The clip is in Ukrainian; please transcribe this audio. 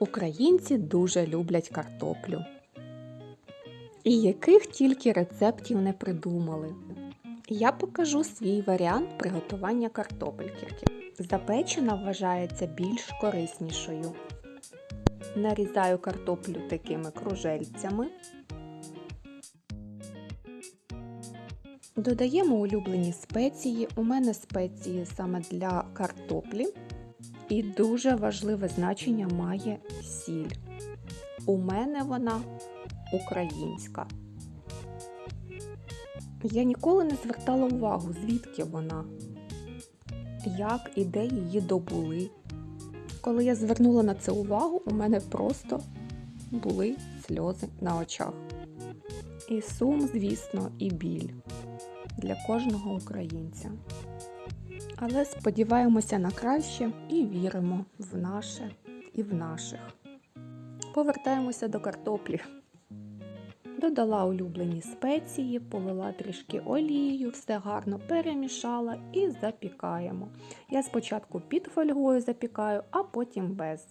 Українці дуже люблять картоплю. І яких тільки рецептів не придумали. Я покажу свій варіант приготування картопельки. Запечена вважається більш кориснішою. Нарізаю картоплю такими кружельцями. Додаємо улюблені спеції. У мене спеції саме для картоплі. І дуже важливе значення має сіль. У мене вона українська. Я ніколи не звертала увагу, звідки вона, як і де її добули. Коли я звернула на це увагу, у мене просто були сльози на очах. І сум, звісно, і біль для кожного українця. Але сподіваємося на краще і віримо в наше і в наших. Повертаємося до картоплі. Додала улюблені спеції, полила трішки олією, все гарно перемішала і запікаємо. Я спочатку під фольгою запікаю, а потім без.